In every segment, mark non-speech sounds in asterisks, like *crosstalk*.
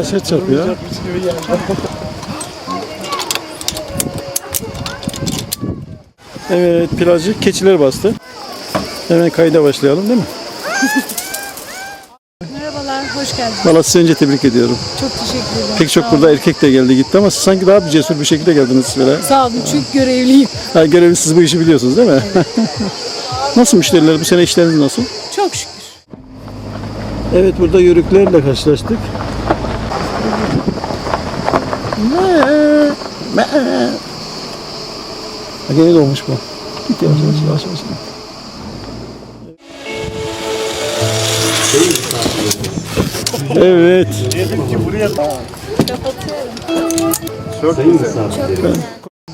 Bayağı sert çarpıyor. Evet plajı keçiler bastı. Hemen kayda başlayalım değil mi? Merhabalar, hoş geldiniz. Valla sizi önce tebrik ediyorum. Çok teşekkür ederim. Pek çok Sağ burada olun. erkek de geldi gitti ama siz sanki daha bir cesur bir şekilde geldiniz böyle. Sağ olun, çünkü görevliyim. Ha, görevli siz bu işi biliyorsunuz değil mi? *laughs* nasıl müşteriler? Bu sene işleriniz nasıl? Çok şükür. Evet burada yörüklerle karşılaştık. Ha, Gene doğmuş bu. Git yavaş yavaş yavaş yavaş. Evet.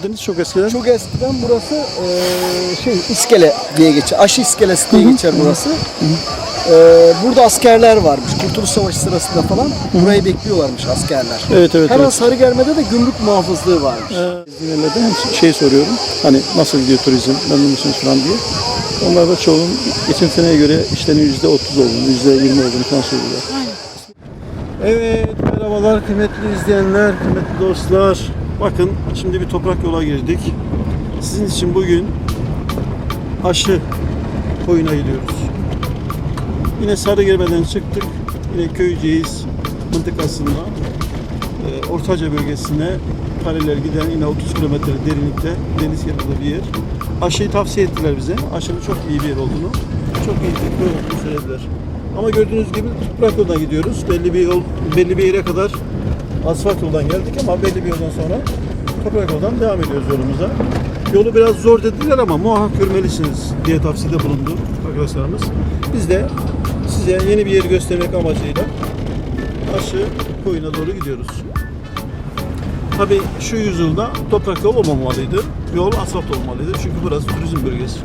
Deniz çok eskiden. Çok eskiden burası eee, şey iskele diye geçer. Aşı iskelesi diye geçer burası. Eee, burada askerler varmış. Kurtuluş Savaşı sırasında falan burayı bekliyorlarmış askerler. Evet evet. Hemen evet. Sarıgerme'de de gümrük muhafızlığı varmış. Dinlerde hem şey soruyorum. Hani nasıl gidiyor turizm, memnun musunuz falan diye. Onlar da çoğunun geçen seneye göre işlerin yüzde otuz olduğunu, yüzde yirmi olduğunu falan söylüyorlar. Evet, merhabalar kıymetli izleyenler, kıymetli dostlar. Bakın şimdi bir toprak yola girdik. Sizin için bugün aşı koyuna gidiyoruz. Yine Sarıgerme'den çıktık. Yine Köyceğiz mıntıkasında e, Ortaca bölgesine paralel giden yine 30 kilometre derinlikte deniz kenarında bir yer. Aşıyı tavsiye ettiler bize. Aşının çok iyi bir yer olduğunu, çok iyi bir köy olduğunu söylediler. Ama gördüğünüz gibi toprak yoldan gidiyoruz. Belli bir yol, belli bir yere kadar asfalt yoldan geldik ama belli bir yoldan sonra toprak yoldan devam ediyoruz yolumuza. Yolu biraz zor dediler ama muhakkak görmelisiniz diye tavsiyede bulundu arkadaşlarımız. Biz de size yeni bir yeri göstermek amacıyla aşı koyuna doğru gidiyoruz. Tabii şu yüzyılda toprak yol olmamalıydı. Yol asfalt olmalıydı. Çünkü burası turizm bölgesi.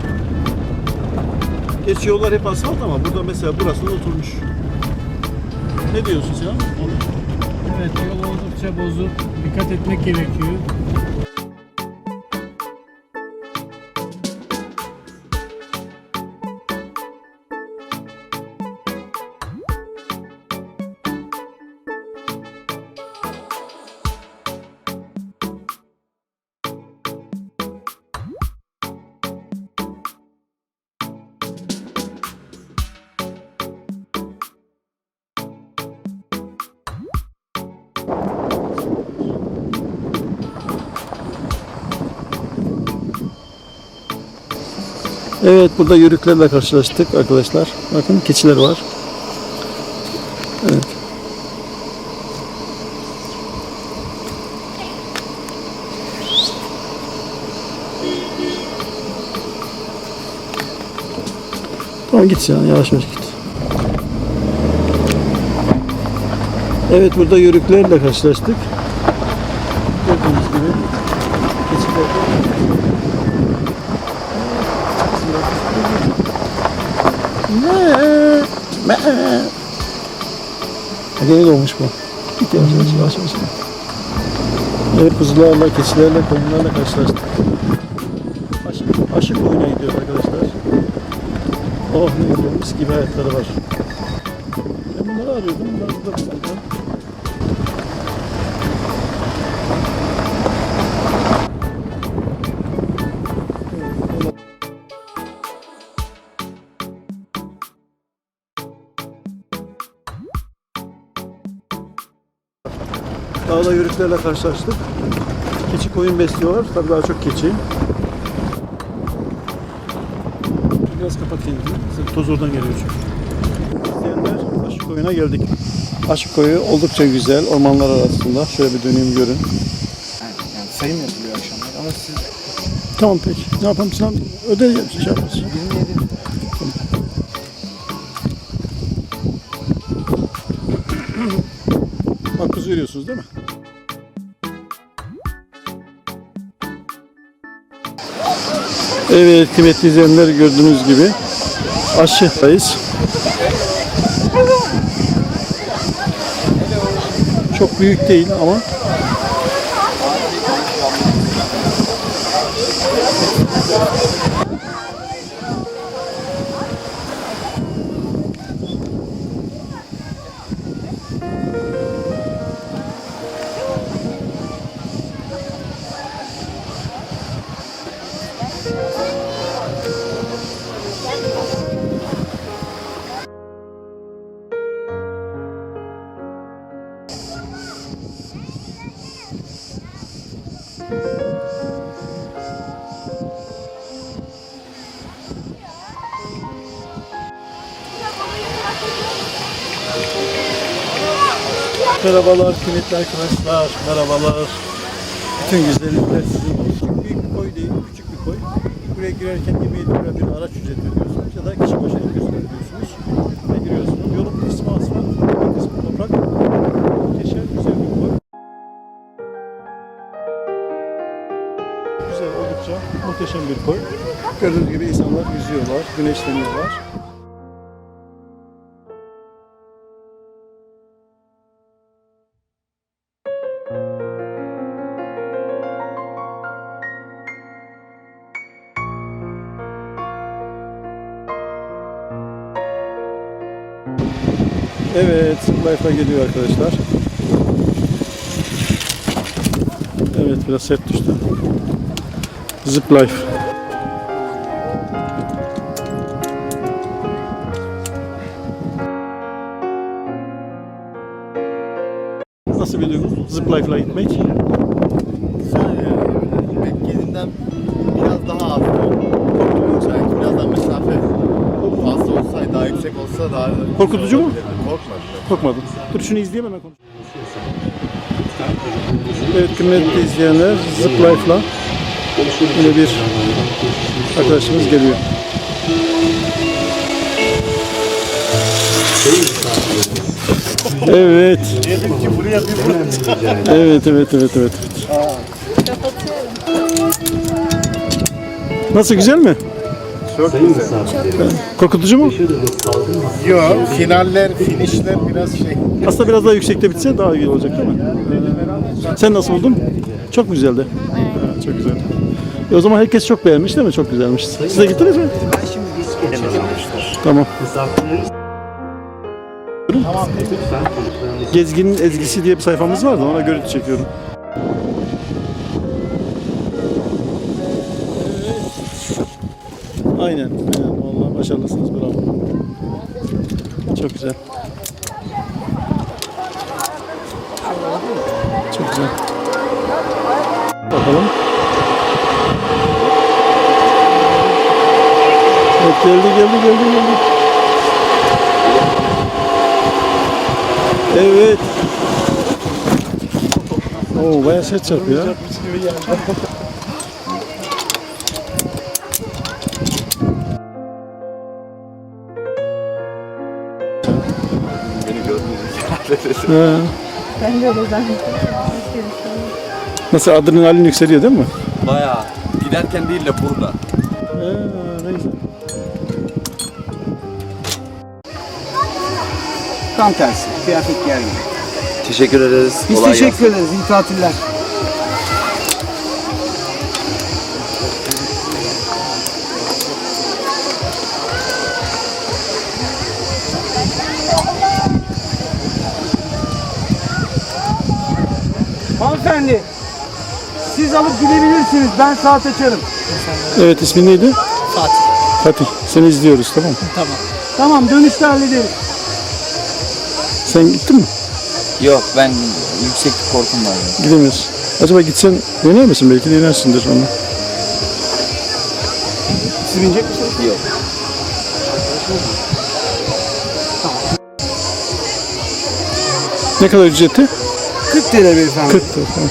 Gerçi yollar hep asfalt ama burada mesela burası oturmuş. Ne diyorsun Sinan? Evet yol oldukça bozuk. Dikkat etmek gerekiyor. Evet burada yörüklerle karşılaştık arkadaşlar. Bakın keçiler var. Evet. Tamam git ya yavaş yavaş git. Evet burada yörüklerle karşılaştık. Ha, Gene doğmuş bu. Git yavaş yavaş yavaş yavaş. Evet kuzularla, keçilerle, koyunlarla karşılaştık. Aşı, aşı koyuna gidiyor arkadaşlar. Oh ne güzel mis gibi hayatları var. Ben bunları arıyordum. Bunlar burada bunlardan. Yörüklerle karşılaştık. Keçi koyun besliyorlar. Tabii daha çok keçi. Biraz kapat kendini. Toz oradan geliyor çünkü. İzleyenler Aşık Koyun'a geldik. Aşık Koyu oldukça güzel. Ormanlar arasında. Şöyle bir döneyim görün. Yani sayım yapılıyor akşamlar ama siz Tamam peki. Ne yapalım Sinan? Öde şey yaparız. 27 *clears throat* Bak kuzu veriyorsunuz değil mi? Evet kıymetli izleyenler gördüğünüz gibi aşıdayız. Çok büyük değil ama Merhabalar kıymetli arkadaşlar. Merhabalar. Bütün güzellikler sizin olsun. Büyük bir koy değil, küçük bir koy. Buraya girerken 27 lira bir araç ücreti ödüyorsunuz ya da kişi başı 200 lira ödüyorsunuz. Ve giriyorsunuz. Yolun kısmı asfalt, bir kısmı toprak. Muhteşem güzel bir koy. Güzel oldukça muhteşem bir koy. Gördüğünüz gibi insanlar yüzüyorlar, güneşleniyorlar. Life'a geliyor arkadaşlar. Evet, biraz sert düştü. Zip Life. Nasıl bir duygu? Zip Life'la gitmek. Güzel yani. Beklediğimden biraz daha az. Belki biraz daha mesafe fazla olsaydı, daha yüksek olsa daha... Korkutucu mu? Korkmadım. Korkmadım. Dur şunu izleyeyim hemen konuş. Evet kıymetli izleyenler Zip Life'la yine bir arkadaşımız geliyor. Evet. Evet, evet, evet, evet. Nasıl güzel mi? Çok güzel. Korkutucu mu? Yok, finaller, finişler biraz şey. Aslında biraz daha yüksekte bitse daha iyi olacak değil mi? Sen nasıl buldun? Çok mu güzeldi? Ha, çok güzel. E o zaman herkes çok beğenmiş değil mi? Çok güzelmiş. Siz de gittiniz mi? Tamam. Gezginin ezgisi diye bir sayfamız vardı. Ona görüntü çekiyorum. Aynen. Aynen. Vallahi başarılısınız. Bravo. Çok güzel. Çok güzel. Bakalım. Evet geldi geldi geldi geldi. Evet. Oo bayağı sert çarpıyor ya. Ha. Ben de öyle zannettim. Nasıl adrenalin yükseliyor değil mi? Bayağı. Giderken değil de burada. Ne güzel. Tam tersi. Kıyafet yer gibi. Teşekkür ederiz. Biz Kolay teşekkür ederiz. İyi tatiller. Alıp gidebilirsiniz. Ben saat açarım. Evet ismin neydi? Fatih. Fatih. Seni izliyoruz tamam mı? Tamam, dönüşte hallederiz. Sen gittin mi? Yok ben yükseklik korkum var. ya. Gidemiyorsun. Acaba gitsen dener misin? Belki denersindir onu. Siz binecek misiniz? Yok. Ne kadar ücreti? 40 TL beyefendi. 40 lira. Tamam.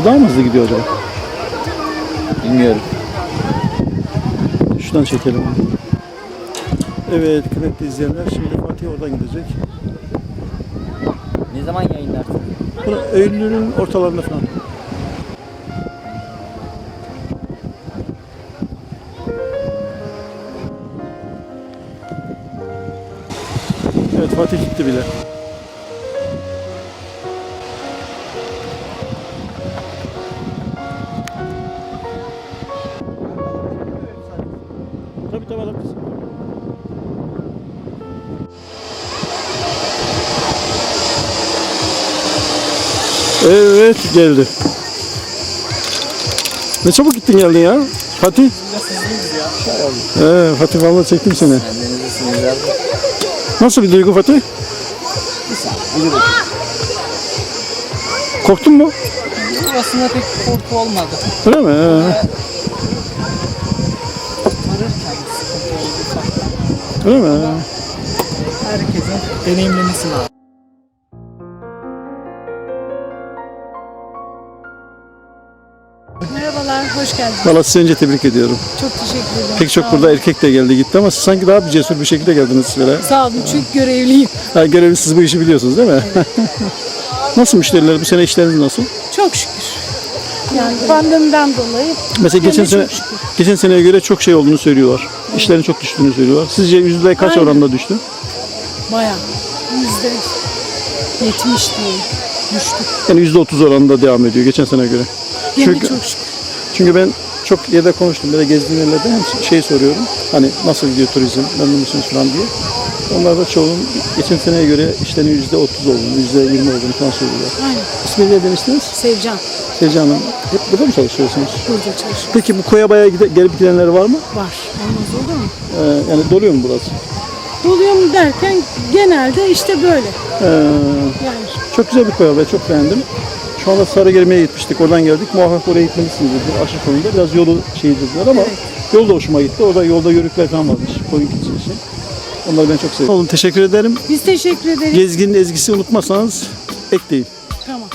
O daha mı hızlı gidiyor acaba? Bilmiyorum. Şuradan çekelim. Evet kıymetli izleyenler şimdi Fatih oradan gidecek. Ne zaman yayınlarsın? Bura Eylül'ün ortalarında falan. Evet Fatih gitti bile. Geldi. Ne çabuk gittin geldin ya. Fatih. Ee, Fatih vallahi çektim seni. Nasıl bir duygu Fatih? Korktun mu? Aslında pek korku olmadı. Öyle mi? Ee. Öyle mi? Herkesin deneyimlemesi lazım. Hoş geldiniz. Valla sizi önce tebrik ediyorum. Çok teşekkür ederim. Pek çok burada erkek de geldi gitti ama siz sanki daha bir cesur bir şekilde geldiniz böyle. Sağ olun, çünkü görevliyim. Ha, görevli siz bu işi biliyorsunuz değil mi? *laughs* nasıl müşteriler? Bu sene işleriniz nasıl? Çok şükür. Yani pandemiden dolayı Mesela geçen sene çok şükür. geçen seneye göre çok şey olduğunu söylüyorlar. İşlerin çok düştüğünü söylüyorlar. Sizce yüzde kaç Aynen. oranda düştü? bayağı yüzde yetmiş diyeyim düştük. Yani yüzde otuz oranında devam ediyor geçen sene göre. Yine Çünkü- çok şükür. Çünkü ben çok yerde konuştum. Böyle gezdiğim yerlerde hem şey soruyorum. Hani nasıl gidiyor turizm, memnun musunuz falan diye. Onlar da çoğunun geçen seneye göre işlerin yüzde otuz olduğunu, yüzde yirmi olduğunu falan söylüyorlar. Aynen. İsmi ne demiştiniz? Sevcan Sevcan Hanım. Hep burada mı çalışıyorsunuz? burada çalışıyor. Peki bu koya bayağı gide, gelip gidenler var mı? Var. Olmaz olur mu? Ee, yani doluyor mu burası? Doluyor mu derken genelde işte böyle. Ee, Yani çok güzel bir koya ben çok beğendim. Şu anda Sarıgerme'ye gitmiştik. Oradan geldik. Muhakkak oraya gitmelisiniz dediler. Aşı koyunda. Biraz yolu şey dediler ama Evet. yol da hoşuma gitti. Orada yolda yörükler falan varmış. Koyun için. Onları ben çok seviyorum. Oğlum teşekkür ederim. biz teşekkür ederiz. Gezginin ezgisi unutmazsanız ekleyin. Tamam.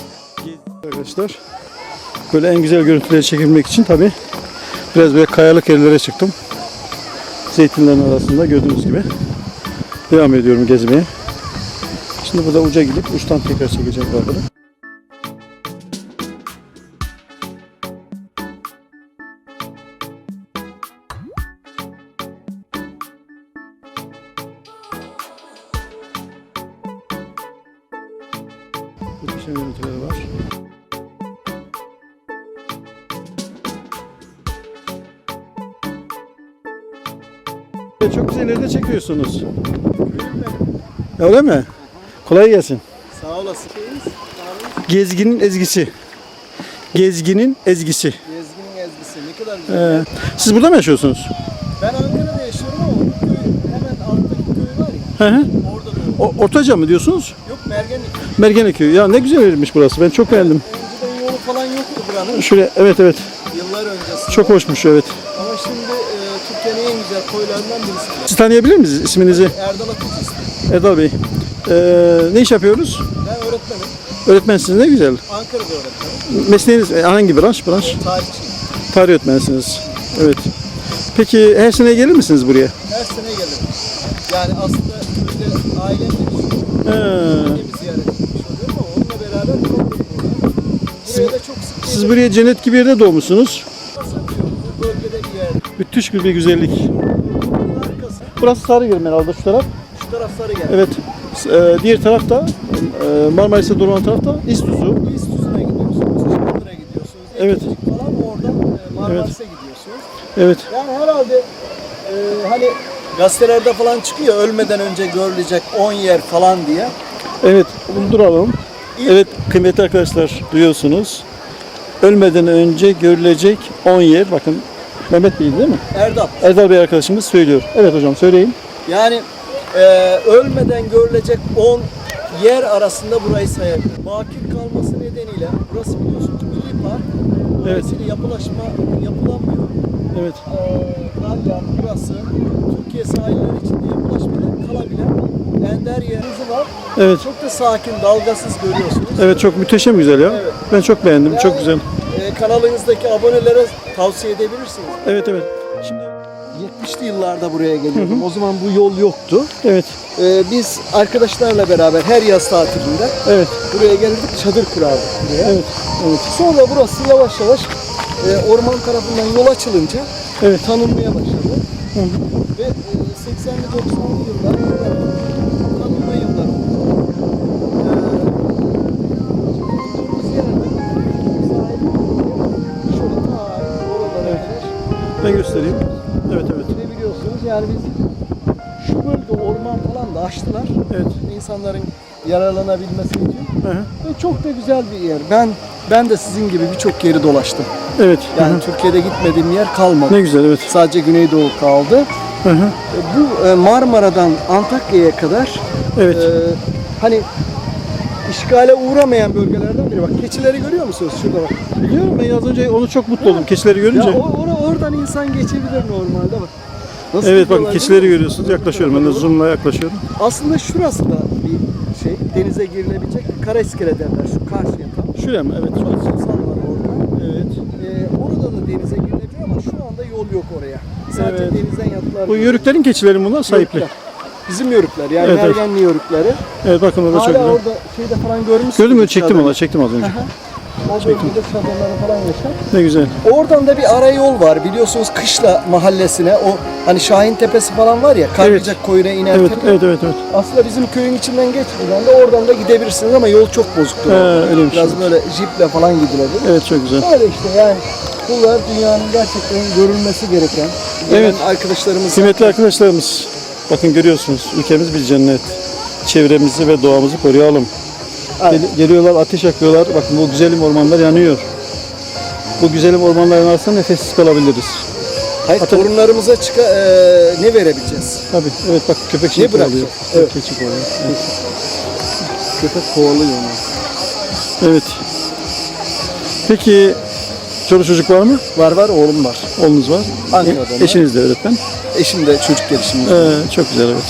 Arkadaşlar böyle en güzel görüntüleri çekebilmek için tabi biraz böyle kayalık yerlere çıktım. Zeytinlerin arasında gördüğünüz gibi. Devam ediyorum gezmeye. Şimdi burada uca gidip uçtan tekrar çekeceğim kadını. Muhteşem görüntüleri var. Çok güzel yerde çekiyorsunuz. Öyle mi? Kolay gelsin. Sağ olasın. Gezginin ezgisi. Gezginin ezgisi. Gezginin ezgisi ne kadar güzel. Ee, siz burada mı yaşıyorsunuz? Ben Ankara'da yaşıyorum ama hemen alttaki köy var ya Hı hı. orada doğdum. O, Ortaca mı diyorsunuz? Mergene köyü. Ya ne güzel yermiş burası. Ben çok beğendim. Önceden yolu falan yoktu buranın Şuraya evet evet. yıllar öncesinde. Çok hoşmuş evet. Ama şimdi e, Türkiye'nin en güzel koylarından birisi. Siz tanıyabilir miyiz isminizi? Erdal Ateş ismi. Erdal Bey. Ee, ne iş yapıyoruz? Ben öğretmenim. Öğretmensiniz ne güzel. Ankara'da öğretmenim. Mesleğiniz e, hangi branş? Branş. Tarihçiyim. Tarih öğretmensiniz. Evet. Peki her sene gelir misiniz buraya? Her sene gelirim. Yani aslında köyde ailemle Ee, Annemi ziyaret etmiş oluyorum ama onunla beraber çok Buraya da çok sık siz buraya cennet gibi yerde doğmuşsunuz. bölgede bir. Müthiş bir güzellik. Burası Sarıgöl'ün herhalde şu taraf. Şu tarafları gel. Evet. Ee, diğer tarafta e, Marmaris'e doğru olan tarafta İztuzu. İztuzu'na gidiyorsunuz, Çamlıur'a gidiyorsunuz. Evet. Falan oradan e, Marmaris'e gidiyorsunuz. Evet. Yani herhalde e, hani gazetelerde falan çıkıyor ölmeden önce görülecek 10 yer falan diye. Evet. Bunu duralım. İlk- Evet kıymetli arkadaşlar duyuyorsunuz. Ölmeden önce görülecek 10 yer. Bakın Mehmet Bey değil mi? Erdal. Erdal Bey arkadaşımız söylüyor. Evet hocam söyleyin. Yani e, ölmeden görülecek 10 yer arasında burayı sayabilir. Bakir kalması nedeniyle burası biliyorsunuz milli park. Dolayısıyla yapılaşma yapılamıyor. Evet. Ee, Dalyan burası Türkiye sahilleri içinde yapılaşmadan kalabilen ender yerinizi var. Evet. Çok da sakin, dalgasız görüyorsunuz. Evet çok müteşem güzel ya. Evet. Ben çok beğendim. Çok Yani, güzel. e, kanalınızdaki abonelere tavsiye edebilirsiniz. Evet evet. Şimdi 70'li yıllarda buraya geliyordum. O zaman bu yol yoktu. evet. Ee, biz arkadaşlarla beraber her yaz tatilinde Evet. buraya gelirdik, çadır kurardık buraya. Evet. Evet. Sonra burası yavaş yavaş e, orman tarafından yol açılınca Evet. tanınmaya başladı. Ve e, 80'li 90'lı yıllar tanınma yılları oldu. Ee, şöyle ta oralara Evet. Ben göstereyim. Yani biz şu bölge orman falan da açtılar. Evet. İnsanların yararlanabilmesi için. Hı hı. Ve çok da güzel bir yer. Ben Ben de sizin gibi birçok yeri dolaştım. Evet. Yani hı hı. Türkiye'de gitmediğim yer kalmadı. Ne güzel evet. Sadece Güneydoğu kaldı. Hı hı. E, Bu e, Marmara'dan Antakya'ya kadar Evet. e, hani işgale uğramayan bölgelerden biri. Bak keçileri görüyor musunuz? Şurada bak. Biliyorum ben az önce onu çok mutlu oldum keçileri görünce. Ya or- oradan insan geçebilir normalde bak. Nasıl Evet bakın keçileri görüyorsunuz. Yaklaşıyorum ben de zoomla yaklaşıyorum. Aslında şurası da bir şey. Denize girilebilecek bir kara iskele derler. Şu karşıya tam. Şuraya mı? Evet. Çok insan var orada. Evet. Ee, orada da denize girilebilir ama şu anda yol yok oraya. Sadece Evet. denizden yatlar. Bu yörüklerin keçileri bunlar? Sahipli. Yörükler. Bizim yörükler yani Evet, evet. Ergenli yörükleri. Evet bakın orada çok Hala güzel. orada şeyde falan görmüşsünüz. Gördün mü? Çektim onu. Çektim az önce. O bölgede çadırları falan yaşar. Ne güzel. Oradan da bir ara yol var biliyorsunuz Kışla mahallesine o hani Şahin Tepesi falan var ya Kargıcak koyuna inen Evet, tepe. evet, evet, evet. Aslında bizim köyün içinden geçmeden de oradan da gidebilirsiniz ama yol çok bozuktur. He, orada. öyleymiş. Biraz böyle jiple falan gidilebilir. Evet çok güzel. Öyle işte yani bunlar dünyanın gerçekten görülmesi gereken. Evet. Arkadaşlarımız Kıymetli arkadaşlarımız, bakın görüyorsunuz ülkemiz bir cennet. Çevremizi ve doğamızı koruyalım. Gel- geliyorlar, ateş yakıyorlar. Bakın bu güzelim ormanlar yanıyor. Bu güzelim ormanlar yanarsa nefessiz kalabiliriz. Hayır, Ata- torunlarımıza çıka, e, ne verebileceğiz? Tabii, evet bak köpek şey bırakacak? kovalıyor. Evet. Keçi kovalıyor. Evet. Köpek kovalıyor onu. evet. Peki, çoluk çocuk var mı? Var var oğlum var. Oğlunuz var. Ankara'da E-. Eşiniz de öğretmen. Eşim de çocuk gelişimi. Ee, çok güzel evet.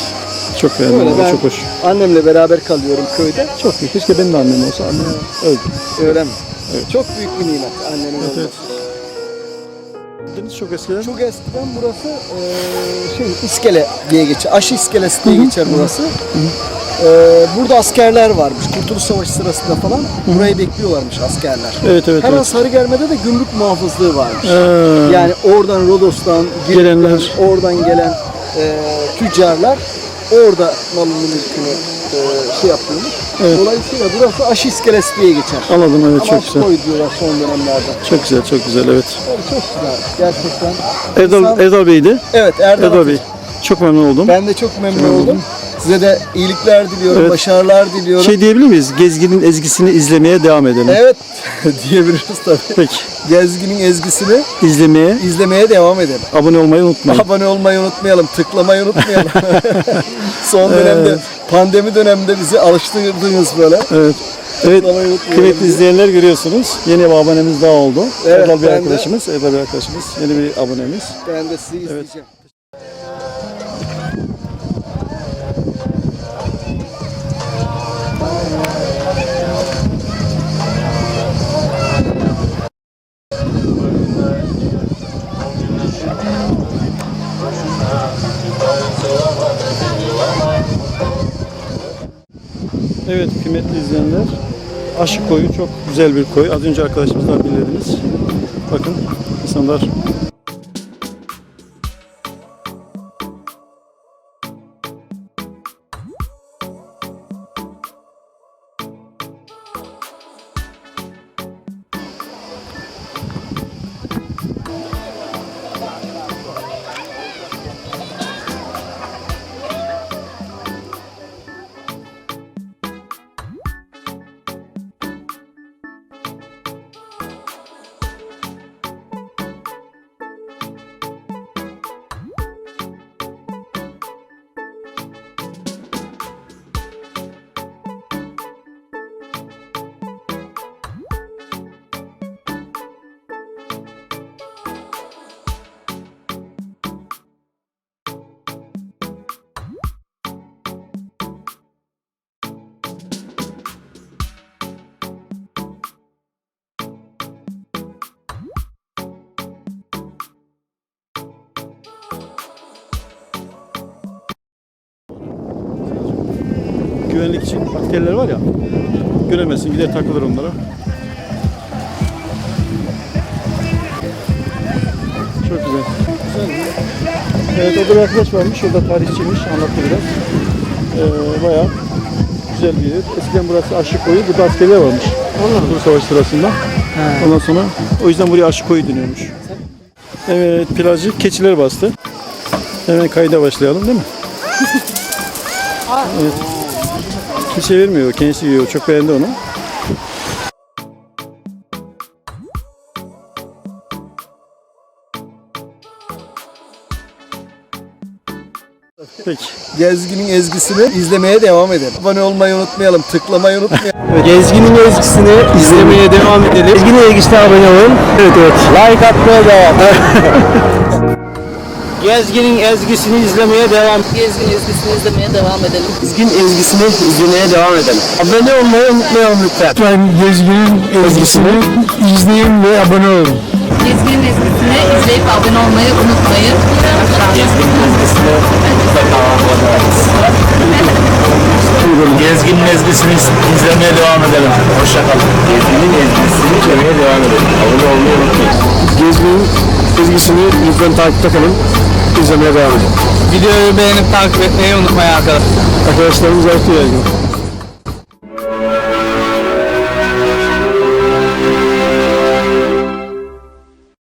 Çok beğendim. Ben Çok hoş. Annemle beraber kalıyorum köyde. Çok iyi. Keşke benim de annem olsa. Annem öldü. Öyle mi? Çok büyük bir nimet annenin Evet, olması. evet. Deniz çok eskiden. Çok eskiden burası eee, şey iskele diye geçer. Aşı iskelesi diye geçer burası. Eee, burada askerler varmış. Kurtuluş Savaşı sırasında falan burayı bekliyorlarmış askerler. Evet evet. Hemen evet. Sarıgerme'de de gümrük muhafızlığı varmış. Ee, Yani oradan Rodos'tan, Gelenler. oradan gelen eee, tüccarlar orada malını mülkünü eee, şey yapıyormuş. Evet. Dolayısıyla burası aşı iskelesi diye geçer. anladım evet Ama çok güzel. koy diyorlar son dönemlerde. Çok güzel çok güzel evet. Yani çok güzel gerçekten. Erdal, İnsan- Erdal Bey'di. Evet Erdal, Erdal. Bey. Çok memnun oldum. Ben de çok memnun oldum. Size de iyilikler diliyorum, Evet. başarılar diliyorum. Şey diyebilir miyiz? Gezginin ezgisini izlemeye devam edelim. Evet *laughs* diyebiliriz tabii. Peki. Gezginin ezgisini İzlemeye, izlemeye devam edelim. abone olmayı unutmayın. Abone olmayı unutmayalım, tıklamayı unutmayalım. *laughs* Son dönemde, Evet. pandemi döneminde bizi alıştırdınız böyle. Evet. Evet. Kıymetli izleyenler görüyorsunuz. Yeni bir abonemiz daha oldu. Evet, Erdal Bey ben de- arkadaşımız. Erdal Bey arkadaşımız. Yeni bir abonemiz. Ben de sizi izleyeceğim. Evet kıymetli izleyenler. Aşık koyu çok güzel bir koy. Az önce arkadaşımızdan dinlediniz. Bakın insanlar güvenlik için bakteriler var ya göremezsin gider takılır onlara. Çok güzel. Evet orada bir arkadaş varmış. O da tarihçiymiş. Anlattı biraz. Ee, bayağı güzel bir yer. Eskiden burası Aşık Koyu. Burada askerler varmış. Kurtuluş Savaşı sırasında. Ondan sonra o yüzden buraya Aşık Koyu deniyormuş. Evet plajı keçiler bastı. Hemen kayda başlayalım değil mi? *laughs* evet. Sürekli şey çevirmiyor. Kendisi yiyor. Çok beğendi onu. Peki. Gezgin'in ezgisini izlemeye devam edelim. Abone olmayı unutmayalım, tıklamayı unutmayalım. Gezgin'in ezgisini izlemeye devam edelim. Gezgin'in ezgisine abone olun. Evet evet. Like atmaya devam. *laughs* Gezginin ezgisini izlemeye devam. Gezgin ezgisini izlemeye devam edelim. Gezgin ezgisini izlemeye devam edelim. Abone olmayı unutmayalım lütfen. Lütfen Gezginin ezgisini izleyin ve abone olun. Gezgin ezgisini izleyip abone olmayı unutmayın. Gezginin ezgisini izlemeye devam edelim. Hoşçakalın. Gezginin ezgisini izlemeye devam edelim. Abone olmayı unutmayın. Gezginin ezgisini lütfen takipte kalın. İzlemeye devam edin. Videoyu beğenip takip etmeyi unutmayın arkadaşlar. Arkadaşlarımız artıyor.